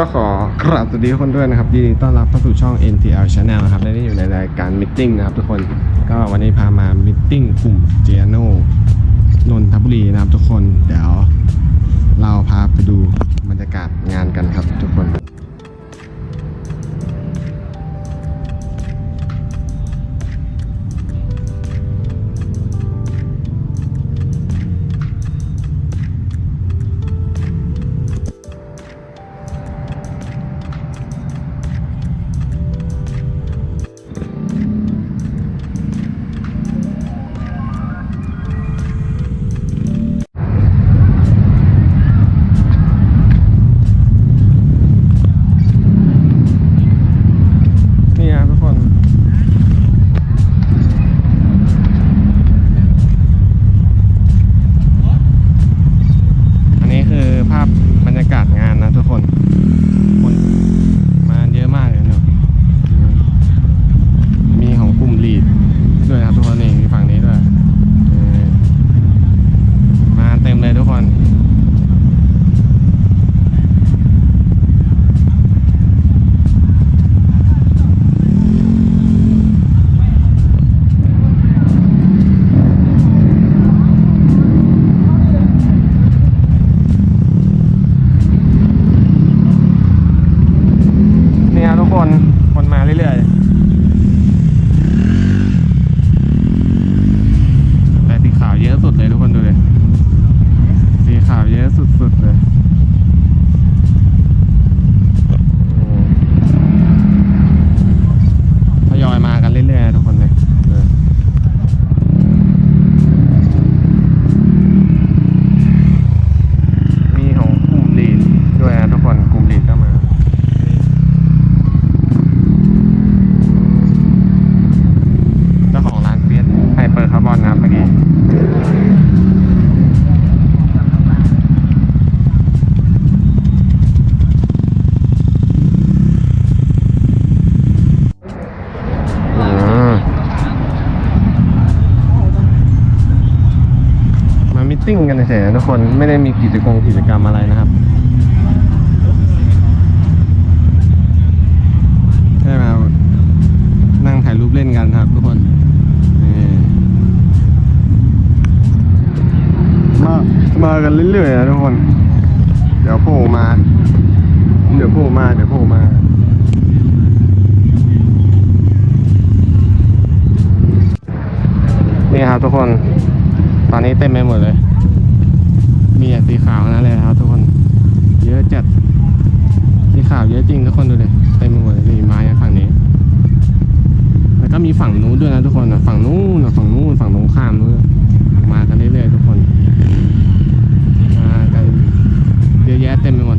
ก็ขอกราบสวัสดีทุกคนด้วยนะครับยินดีต้อนรับเข้าสู่ช่อง NTL Channel นะครับและนี่อยู่ในรายการมิทติ้งนะครับทุกคนก็วันนี้พามามิทติ้งกลุ่มเจียโนนนทบุรีนะครับทุกคนเดี๋ยว มามิทติ้งกันเฉยๆทุกคนไม่ได้มีกิจกรรมกิจกรรมอะไรนะครับใช่ไหมนั่งถ่ายรูปเล่นกันครับ ทุกคนมามากันเรื่อยๆนะทุกคน เดี๋ยวโผล่มา เดี๋ยวโผล่มาเดี๋ยวโผล่มานี่ครับทุกคน ตอนนี้เต็มไปหมดเลย มีแต่สีขาวนะเลยครับทุกคน เยอะจัด สีขาวเยอะจริงทุกคนดูเลยเต็มไปหมดเลยนี่ไม้ฝั่งนี้ แล้วก็มีฝั่งนู้นด้วยนะทุกคนฝั่งนู้นฝั่งนู้นฝั่งตรงข้ามนู้นมากันเรื่อยๆทุกคน มากันเยอะแยะเต็มไปหมด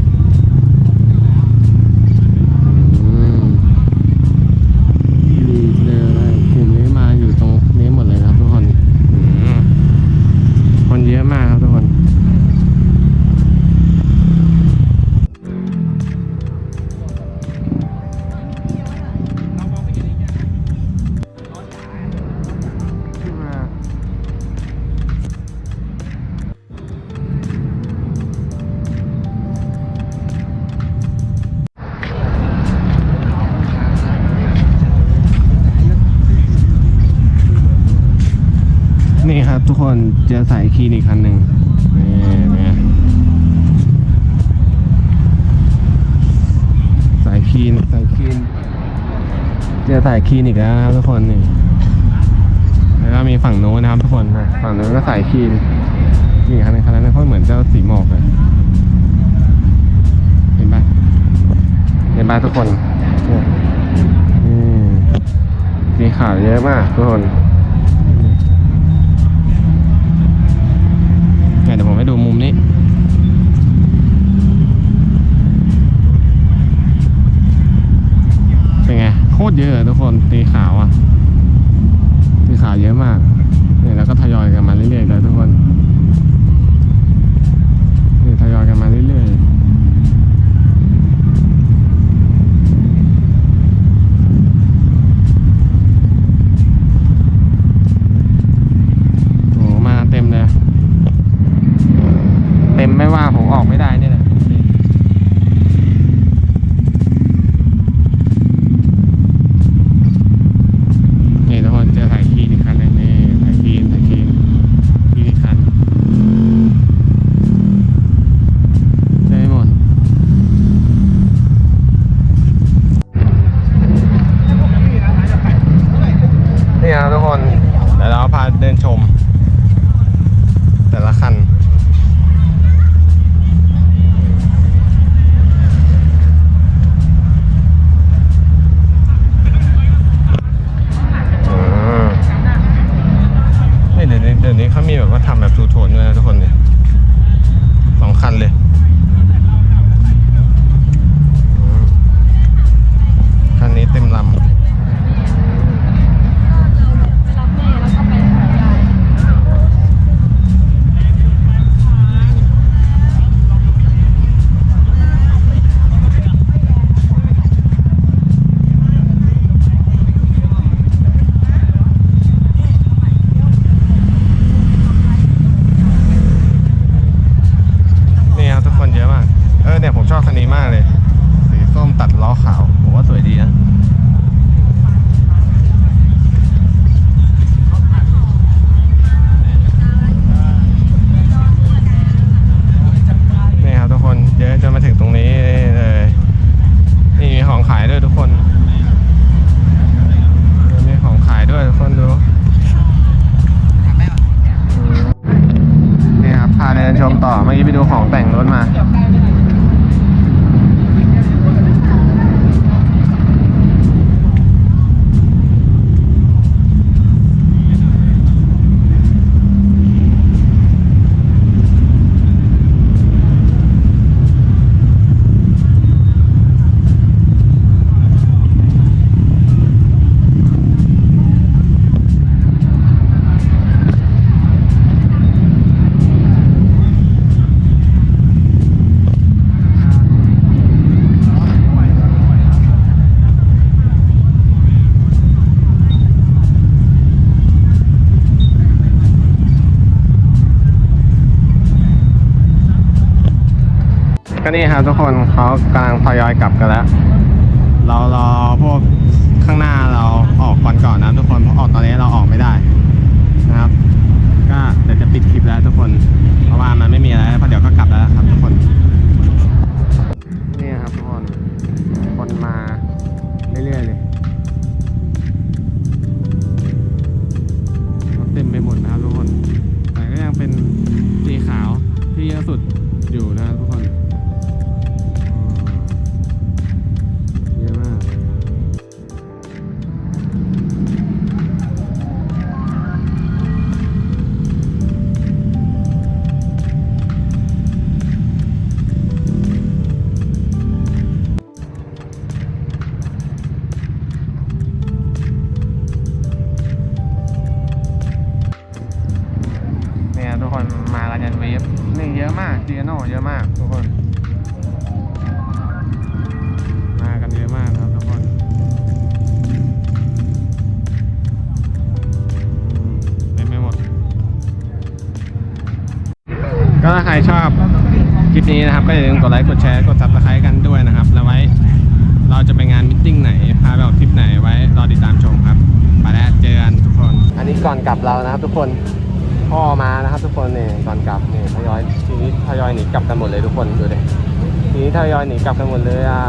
ทุกคนเจอสายคีนอีกคันหนึ่งนี่นี่ยสายคีนสายคีนเจอสายคีนอีกแล้วนะครับทุกคนนี่แล้วก็มีฝั่งโน้นนะครับทุกคนนะฝั่งโน้นก็สายคีนนี่คันนี้คันนั้นเขาเหมือนเจ้าสีหมอกเลยเห็นปะเห็นปะทุกคนนี่สีขาวเยอะมากทุกคน เดี๋ยวผมให้ดูมุมนี้ เป็นไง โค ตรเยอะทุกคนตีขาวอะตีขาวเยอะมากเนี่ยแล้วก็ทยอยกันมาเรื่อยๆเลยทุกคนนี่ทยอยกันมาเรื่อยๆโอ้มาเต็มเลย เต็มไม่ว่าผมออกไม่ได้นี่แหละ ทุกคนเดี๋ยวเราพาเดินชม แต่ละคันนี่เดี๋ยวนี้เดี๋ยวนี้เขามีแบบว่าทำแบบทูโทนด้วยนะทุกคนเนี่ยสองคันเลยอืมคันนี้เต็มลำ ไปรับแม่แล้วก็ไปหายาย นี่ครับทุกคนเยอะมาก เออเนี่ยผมชอบ คันนี้มากเลย สีส้มตัดล้อขาวผมว่าสวยดีนะ นี่ครับทุกคนเยอะจนมาถึงตรงนี้เลย นี่มีของขายด้วยทุกคน มีของขายด้วยทุกคนดู นี่ครับ พาเดินชมต่อ เมื่อกี้ไปดูของแต่งรถมา ก็นี่ครับทุกคนเขากำลังทยอยกลับกันแล้ว เรารอพวกข้างหน้าเราออกก่อนก่อนนะทุกคนเพราะออกตอนนี้เราออกไม่ได้นะครับ ก็เดี๋ยวจะปิดคลิปแล้วทุกคน เพราะว่ามันไม่มีอะไรเพราะเดี๋ยวก็กลับ เยอะมากทุกคนมากันเยอะมากครับทุกคนอืมเต็มไปหมด ก็ถ้าใครชอบคลิปนี้นะครับ ก็อย่าลืมกดไลค์กดแชร์กดซับสไครต์กันด้วยนะครับ แล้วไว้เราจะไปงานมิทติ้งไหน พาไปออกทริปไหนไว้รอติดตามชมครับไปแล้วเจอกันทุกคน อันนี้ก่อนกลับเรานะครับทุกคนพ่อมา ทุกคนเนี่ยตอนกลับเนี่ยทยอยทีนี้ทยอยหนีกลับกันหมดเลยทุกคนดูดิทีนี้ทยอยหนีกลับกันหมดเลยอะ